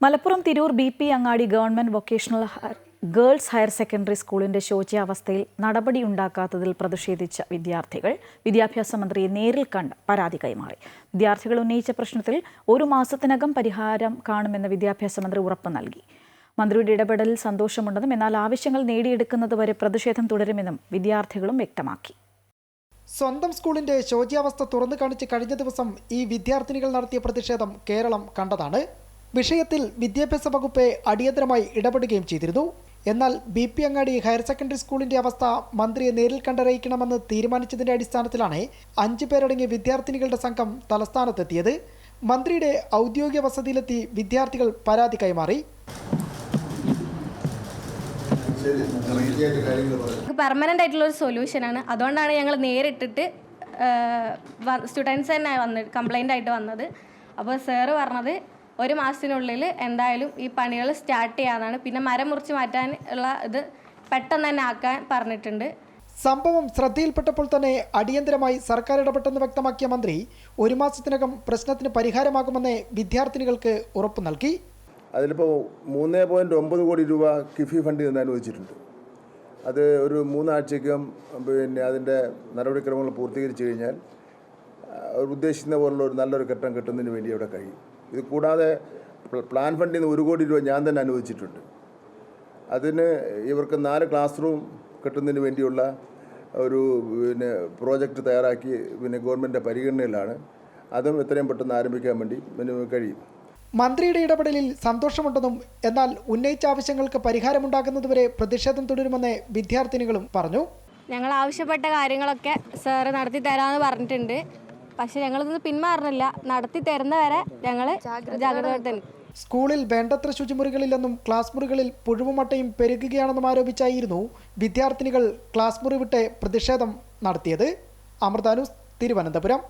Malappuram Tirur B P Angadi government vocational girls higher secondary സ്കൂളിന്റെ ശോച്യാവസ്ഥയിൽ നടപടിയുണ്ടാക്കാത്തതിൽ പ്രതിഷേധിച്ച വിദ്യാർത്ഥികൾ വിദ്യാഭ്യാസ മന്ത്രിയെ നേരിൽ കണ്ട് പരാതി കൈമാറി. വിദ്യാർത്ഥികൾ ഉന്നയിച്ച പ്രശ്നത്തിൽ ഒരു മാസത്തിനകം പരിഹാരം കാണുമെന്ന് വിദ്യാഭ്യാസ മന്ത്രി ഉറപ്പ് നൽകി. മന്ത്രിയുടെ ഇടപെടലിൽ സന്തോഷമുണ്ടെന്നും എന്നാൽ ആവശ്യങ്ങൾ നേടിയെടുക്കുന്നതുവരെ പ്രതിഷേധം തുടരുമെന്നും വിദ്യാർത്ഥികളും വ്യക്തമാക്കി. സ്വന്തം സ്കൂളിന്റെ ശോച്യാവസ്ഥ തുറന്നു കാണിച്ച് കഴിഞ്ഞ ദിവസം ഈ വിദ്യാർത്ഥിനികൾ നടത്തിയ പ്രതിഷേധം കേരളം കണ്ടതാണ്. വിഷയത്തിൽ വിദ്യാഭ്യാസ വകുപ്പ് അടിയന്തരമായി ഇടപെടുകയും ചെയ്തിരുന്നു. എന്നാൽ B P Angadi higher secondary സ്കൂളിന്റെ അവസ്ഥ മന്ത്രിയെ നേരിൽ കണ്ടറിയിക്കണമെന്ന് തീരുമാനിച്ചതിന്റെ അടിസ്ഥാനത്തിലാണ് അഞ്ചു പേരടങ്ങിയ വിദ്യാർത്ഥിനികളുടെ സംഘം തലസ്ഥാനത്തെത്തിയത്. മന്ത്രിയുടെ ഔദ്യോഗിക വസതിയിലെത്തി വിദ്യാർത്ഥികൾ പരാതി കൈമാറി. പെർമനന്റ് ആയിട്ടുള്ള ഒരു സൊല്യൂഷനാണ് അതുകൊണ്ടാണ് ഞങ്ങൾ നേരിട്ടിട്ട് സ്റ്റുഡൻസ് തന്നെ വന്ന് കംപ്ലൈന്റ് ആയിട്ട് വന്നത്. അപ്പോൾ സാറ് പറഞ്ഞത് ഒരു മാസത്തിനുള്ളിൽ എന്തായാലും ഈ പണികൾ സ്റ്റാർട്ട് ചെയ്യാനാണ് പിന്നെ മരം മുറിച്ച് മാറ്റാൻ ഉള്ള ഇത് പെട്ടെന്ന് തന്നെ ആക്കാൻ പറഞ്ഞിട്ടുണ്ട്. സംഭവം ശ്രദ്ധയിൽപ്പെട്ടപ്പോൾ തന്നെ അടിയന്തരമായി സർക്കാർ ഇടപെട്ടെന്ന് വ്യക്തമാക്കിയ മന്ത്രി ഒരു മാസത്തിനകം പ്രശ്നത്തിന് പരിഹാരമാകുമെന്ന് വിദ്യാർത്ഥിനികൾക്ക് ഉറപ്പ് നൽകി. അതിലിപ്പോൾ മൂന്ന് പോയിന്റ് ഒമ്പത് കോടി രൂപ കിഫി ഫണ്ടിൽ നിന്ന് അനുവദിച്ചിട്ടുണ്ട്. അത് ഒരു മൂന്നാഴ്ചക്കും പിന്നെ അതിന്റെ നടപടിക്രമങ്ങൾ പൂർത്തീകരിച്ചു കഴിഞ്ഞാൽ ഉദ്ദേശിക്കുന്ന പോലുള്ള ഒരു നല്ലൊരു ഘട്ടം കിട്ടുന്നതിന് വേണ്ടി അവിടെ കഴിയും. ഇത് കൂടാതെ പ്ലാൻ ഫണ്ടിൽ നിന്ന് ഒരു കോടി രൂപ ഞാൻ തന്നെ അനുവദിച്ചിട്ടുണ്ട്. അതിന് ഇവർക്ക് നാല് ക്ലാസ് റൂം കിട്ടുന്നതിന് വേണ്ടിയുള്ള ഒരു പിന്നെ പ്രോജക്റ്റ് തയ്യാറാക്കി പിന്നെ ഗവൺമെന്റിന്റെ പരിഗണനയിലാണ്. അതും എത്രയും പെട്ടെന്ന് ആരംഭിക്കാൻ വേണ്ടി പിന്നെ കഴിയും. മന്ത്രിയുടെ ഇടപെടലിൽ സന്തോഷമുണ്ടെന്നും എന്നാൽ ഉന്നയിച്ച ആവശ്യങ്ങൾക്ക് പരിഹാരമുണ്ടാക്കുന്നതുവരെ പ്രതിഷേധം തുടരുമെന്ന് വിദ്യാർത്ഥിനികളും പറഞ്ഞു. ഞങ്ങൾ ആവശ്യപ്പെട്ട കാര്യങ്ങളൊക്കെ സാറ് നടത്തി തരാമെന്ന് പറഞ്ഞിട്ടുണ്ട്. പക്ഷെ ഞങ്ങളിതൊന്ന് പിന്മാറുന്നില്ല നടത്തി തരുന്നവരെ ഞങ്ങൾ ജാഗ്രത തന്നെ. സ്കൂളിൽ വേണ്ടത്ര ശുചിമുറികളില്ലെന്നും ക്ലാസ് മുറികളിൽ പുഴുവുമട്ടയും പെരുകുകയാണെന്നും ആരോപിച്ചായിരുന്നു വിദ്യാർത്ഥിനികൾ ക്ലാസ് മുറി വിട്ട് പ്രതിഷേധം നടത്തിയത്. അമൃതാനുസ് തിരുവനന്തപുരം.